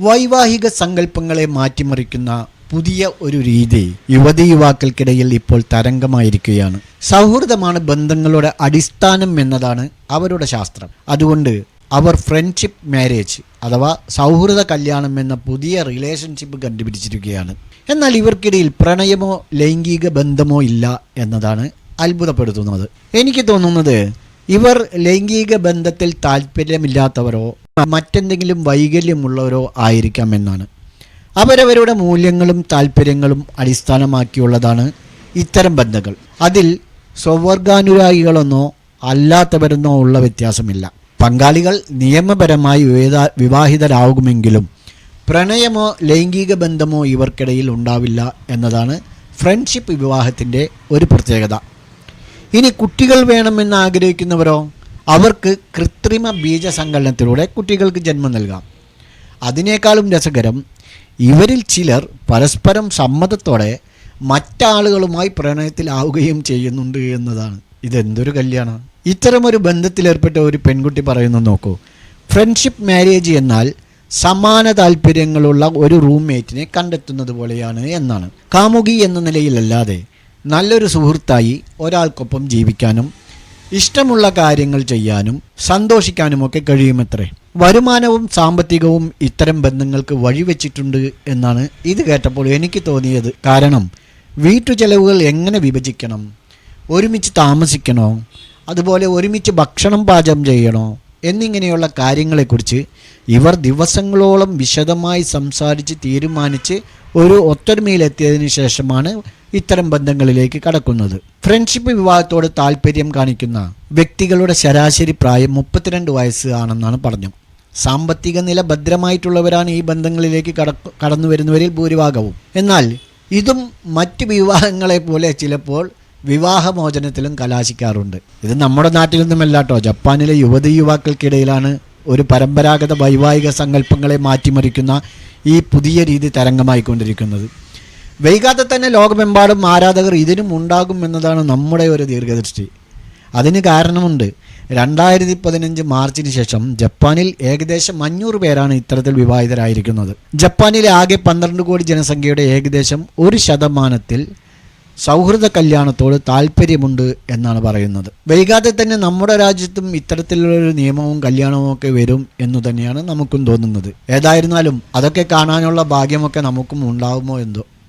വൈവാഹിക സങ്കല്പങ്ങളെ മാറ്റിമറിക്കുന്ന പുതിയ ഒരു രീതി യുവതി യുവാക്കൾക്കിടയിൽ ഇപ്പോൾ തരംഗമായിരിക്കുകയാണ്. സൗഹൃദമാണ് ബന്ധങ്ങളുടെ അടിസ്ഥാനം എന്നതാണ് അവരുടെ ശാസ്ത്രം. അതുകൊണ്ട് അവർ ഫ്രണ്ട്ഷിപ്പ് മാരേജ് അഥവാ സൗഹൃദ കല്യാണം എന്ന പുതിയ റിലേഷൻഷിപ്പ് കണ്ടുപിടിച്ചിരിക്കുകയാണ്. എന്നാൽ ഇവർക്കിടയിൽ പ്രണയമോ ലൈംഗിക ബന്ധമോ ഇല്ല എന്നതാണ് അത്ഭുതപ്പെടുത്തുന്നത്. എനിക്ക് തോന്നുന്നത് ഇവർ ലൈംഗിക ബന്ധത്തിൽ താല്പര്യമില്ലാത്തവരോ മറ്റെന്തെങ്കിലും വൈകല്യമുള്ളവരോ ആയിരിക്കാം എന്നാണ് അവരവരുടെ മൂല്യങ്ങളും താല്പര്യങ്ങളും അടിസ്ഥാനമാക്കിയുള്ളതാണ് ഇത്തരം ബന്ധങ്ങൾ. അതിൽ സ്വവർഗാനുരാഗികളെന്നോ അല്ലാത്തവരെന്നോ ഉള്ള വ്യത്യാസമില്ല. പങ്കാളികൾ നിയമപരമായി വിവാഹിതരാകുമെങ്കിലും പ്രണയമോ ലൈംഗിക ബന്ധമോ ഇവർക്കിടയിൽ ഉണ്ടാവില്ല എന്നതാണ് ഫ്രണ്ട്ഷിപ്പ് വിവാഹത്തിന്റെ ഒരു പ്രത്യേകത. ഇനി കുട്ടികൾ വേണമെന്ന് ആഗ്രഹിക്കുന്നവരോ? അവർക്ക് കൃത്രിമ ബീജസങ്കലനത്തിലൂടെ കുട്ടികൾക്ക് ജന്മം നൽകാം. അതിനേക്കാളും രസകരം ഇവരിൽ ചിലർ പരസ്പരം സമ്മതത്തോടെ മറ്റാളുകളുമായി പ്രണയത്തിലാവുകയും ചെയ്യുന്നുണ്ട് എന്നതാണ്. ഇതെന്തൊരു കല്യാണം ഇത്തരമൊരു ബന്ധത്തിലേർപ്പെട്ട ഒരു പെൺകുട്ടി പറയുന്നു നോക്കൂ. ഫ്രണ്ട്ഷിപ്പ് മാരേജ് എന്നാൽ സമാന താല്പര്യങ്ങളുള്ള ഒരു റൂംമേറ്റിനെ കണ്ടെത്തുന്നത് പോലെയാണ് എന്നാണ്. കാമുകി എന്ന നിലയിലല്ലാതെ നല്ലൊരു സുഹൃത്തായി ഒരാൾക്കൊപ്പം ജീവിക്കാനും ഇഷ്ടമുള്ള കാര്യങ്ങൾ ചെയ്യാനും സന്തോഷിക്കാനുമൊക്കെ കഴിയുമത്രേ. വരുമാനവും സാമ്പത്തികവും ഇത്തരം ബന്ധങ്ങൾക്ക് വഴിവെച്ചിട്ടുണ്ട് എന്നാണ് ഇത് കേട്ടപ്പോൾ എനിക്ക് തോന്നിയത്. കാരണം വീട്ടു ചെലവുകൾ എങ്ങനെ വിഭജിക്കണം? ഒരുമിച്ച് താമസിക്കണോ? അതുപോലെ ഒരുമിച്ച് ഭക്ഷണം പാചകം ചെയ്യണോ? എന്നിങ്ങനെയുള്ള കാര്യങ്ങളെക്കുറിച്ച് ഇവർ ദിവസങ്ങളോളം വിശദമായി സംസാരിച്ച് തീരുമാനിച്ച് ഒരു ഒത്തൊരുമയിലെത്തിയതിനു ശേഷമാണ് ഇത്തരം ബന്ധങ്ങളിലേക്ക് കടക്കുന്നത്. ഫ്രണ്ട്ഷിപ്പ് വിവാഹത്തോട് താല്പര്യം കാണിക്കുന്ന വ്യക്തികളുടെ ശരാശരി പ്രായം മുപ്പത്തിരണ്ട് വയസ്സ് ആണെന്നാണ് പറഞ്ഞു സാമ്പത്തിക നില ഭദ്രമായിട്ടുള്ളവരാണ് ഈ ബന്ധങ്ങളിലേക്ക് കട കടന്നു വരുന്നവരിൽ ഭൂരിഭാഗവും. എന്നാൽ ഇതും മറ്റ് വിവാഹങ്ങളെ പോലെ ചിലപ്പോൾ വിവാഹമോചനത്തിലും കലാശിക്കാറുണ്ട്. ഇത് നമ്മുടെ നാട്ടിലൊന്നുമല്ല കേട്ടോ. ജപ്പാനിലെ യുവതി യുവാക്കൾക്കിടയിലാണ് ഒരു പരമ്പരാഗത വൈവാഹിക സങ്കല്പങ്ങളെ മാറ്റിമറിക്കുന്ന ഈ പുതിയ രീതി തരംഗമായിക്കൊണ്ടിരിക്കുന്നത്. വൈകാതെ തന്നെ ലോകമെമ്പാടും ആരാധകർ ഇതിനും ഉണ്ടാകും എന്നതാണ് നമ്മുടെ ഒരു ദീർഘദൃഷ്ടി. അതിന് കാരണമുണ്ട്. രണ്ടായിരത്തി പതിനഞ്ച് മാർച്ചിന് ശേഷം ജപ്പാനിൽ ഏകദേശം അഞ്ഞൂറ് പേരാണ് ഇത്തരത്തിൽ വിവാഹിതരായിരിക്കുന്നത്. ജപ്പാനിലെ ആകെ പന്ത്രണ്ട് കോടി ജനസംഖ്യയുടെ ഏകദേശം ഒരു ശതമാനത്തിൽ സൗഹൃദ കല്യാണത്തോട് താല്പര്യമുണ്ട് എന്നാണ് പറയുന്നത്. വൈകാതെ തന്നെ നമ്മുടെ രാജ്യത്തും ഇത്തരത്തിലുള്ളൊരു നിയമവും കല്യാണവും ഒക്കെ വരും എന്നു തന്നെയാണ് നമുക്കും തോന്നുന്നത്. ഏതായിരുന്നാലും അതൊക്കെ കാണാനുള്ള ഭാഗ്യമൊക്കെ നമുക്കും ഉണ്ടാകുമോ എന്തോ?